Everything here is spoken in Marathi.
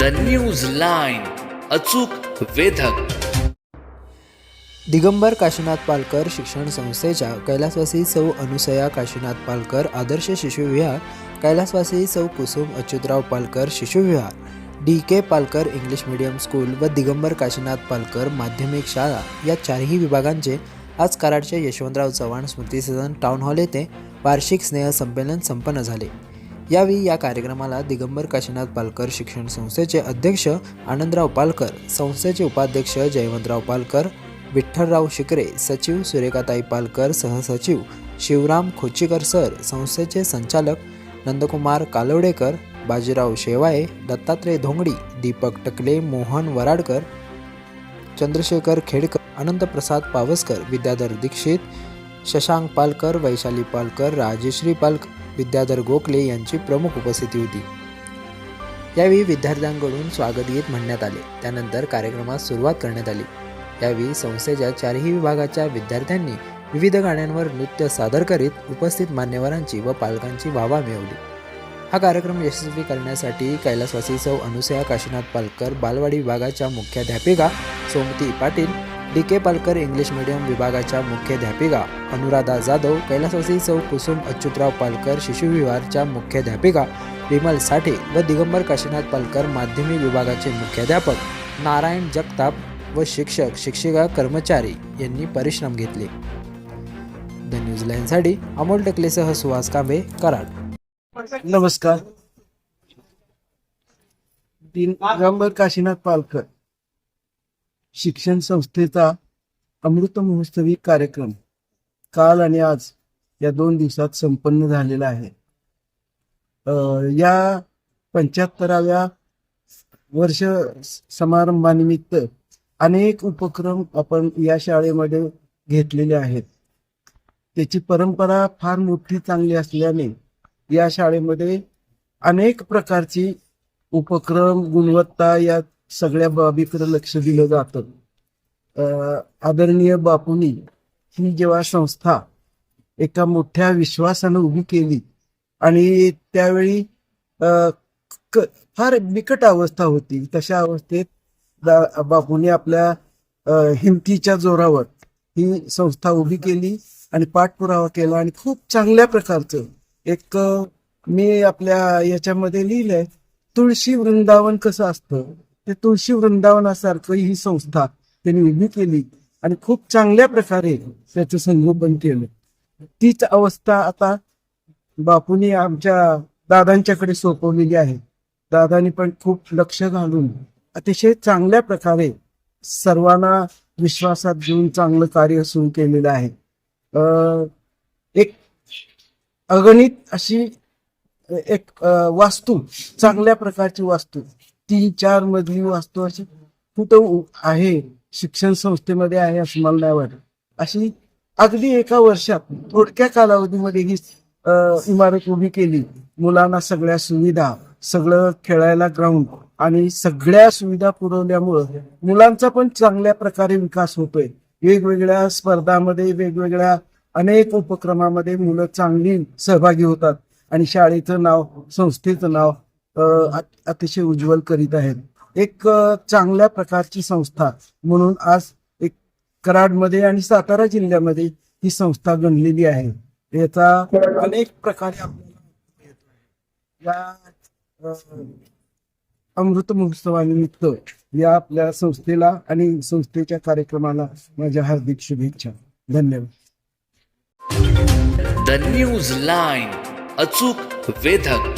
द न्यूज लाईन अचूक वेधक. दिगंबर काशीनाथ पालकर शिक्षण संस्थेच्या कैलासवासी सौ अनुसया काशीनाथ पालकर आदर्श शिशुविहार कैलासवासी सौ Kusum Achyutrao Palkar शिशुविहार D K Palkar English medium school व दिगंबर काशीनाथ पालकर माध्यमिक शाळा या चारही विभागांचे आज कराडच्या यशवंतराव चव्हाण स्मृती सदन टाउन हॉल येथे वार्षिक स्नेहसंमेलन संपन्न झाले. यावेळी या कार्यक्रमाला दिगंबर काशीनाथ पालकर शिक्षण संस्थेचे अध्यक्ष आनंदराव पालकर संस्थेचे उपाध्यक्ष जयवंतराव पालकर विठ्ठलराव शिकरे सचिव सुरेखाताई पालकर सहसचिव शिवराम खोचीकर सर संस्थेचे संचालक नंदकुमार कालवडेकर बाजीराव शेवाळे दत्तात्रय धोंगडी दीपक टकले मोहन वराडकर चंद्रशेखर खेडकर अनंतप्रसाद पावसकर विद्याधर दीक्षित शशांक पालकर वैशाली पालकर राजेश्री पालकर विद्याधर गोखले यांची प्रमुख उपस्थिती होती. यावेळी विद्यार्थ्यांकडून स्वागत गीत म्हणण्यात आले. त्यानंतर कार्यक्रमास सुरुवात करण्यात आली. यावेळी संस्थेच्या चारही विभागाच्या विद्यार्थ्यांनी विविध गाण्यांवर नृत्य सादर करीत उपस्थित मान्यवरांची व पालकांची वाहवा मिळवली. हा कार्यक्रम यशस्वी करण्यासाठी कैलासवासी सौ अनुसया काशीनाथ पालकर बालवाडी विभागाच्या मुख्याध्यापिका Somati Patil D K Palkar English medium विभागाच्या मुख्याध्यापिका अनुराधा जाधव कैलासवासी सौ कुसुम अच्युतराव पालकर शिशुविहारच्या मुख्याध्यापिका विमल साठे व दिगंबर काशीनाथ पालकर माध्यमिक विभागाचे मुख्याध्यापक नारायण जगताप व शिक्षक शिक्षिका कर्मचारी यांनी परिश्रम घेतले. द न्यूज अमोल टकलेसह सुहास कांबे कराड. नमस्कार. दिगंबर काशीनाथ पालकर. शिक्षण संस्थेचा अमृत महोत्सवी कार्यक्रम काल आणि आज या दोन दिवसात संपन्न झालेला आहे. या पंच्याहत्तराव्या वर्ष समारंभानिमित्त अनेक उपक्रम आपण या शाळेमध्ये घेतलेले आहेत. त्याची परंपरा फार मोठी चांगली असल्याने या शाळेमध्ये अनेक प्रकारची उपक्रम गुणवत्ता या सगळ्या बाबीकडे लक्ष दिलं जातं. आदरणीय बापूंनी ही जेव्हा संस्था एका मोठ्या विश्वासानं उभी केली आणि त्यावेळी फार बिकट अवस्था होती. तशा अवस्थेत बापूने बापूंनी आपल्या हिमतीच्या जोरावर ही संस्था उभी केली आणि पाठपुरावा केला आणि खूप चांगल्या प्रकारचं एक मी आपल्या याच्यामध्ये लिहिलंय तुळशी वृंदावन कसं असतं? ते तुळशी वृंदावनासारखं ही संस्था त्यांनी उभी केली आणि खूप चांगल्या प्रकारे त्याचं संगोपन केलं. तीच अवस्था आता बापूंनी आमच्या दादांच्याकडे सोपवलेली आहे. दादानी पण खूप लक्ष घालून अतिशय चांगल्या प्रकारे सर्वांना विश्वासात घेऊन चांगलं कार्य सुरू केलेलं आहे. एक अगणित अशी एक वास्तू चांगल्या प्रकारची वास्तू. तीन चार मजली वास्तू अशी कुठं आहे शिक्षण संस्थेमध्ये आहे असं मला नाही वाटत. अशी अगदी एका वर्षात थोडक्या कालावधीमध्ये ही इमारत उभी केली. मुलांना सगळ्या सुविधा सगळं खेळायला ग्राउंड आणि सगळ्या सुविधा पुरवल्यामुळं मुलांचा पण चांगल्या प्रकारे विकास होतोय. वेगवेगळ्या स्पर्धामध्ये वेगवेगळ्या अनेक उपक्रमामध्ये मुलं चांगली सहभागी होतात. आणि शाळेचं नाव संस्थेचं नाव अतिशय उज्ज्वल करीत आहेत. एक चांगल्या प्रकारची संस्था म्हणून आज एक कराडमध्ये आणि सातारा जिल्ह्यामध्ये ही संस्था गणलेली आहे. याचा अनेक प्रकारे आपल्याला या अमृत महोत्सवानिमित्त या आपल्या संस्थेला आणि संस्थेच्या कार्यक्रमाला माझ्या हार्दिक शुभेच्छा. धन्यवाद. द न्यूज लाईन अचूक वेधक.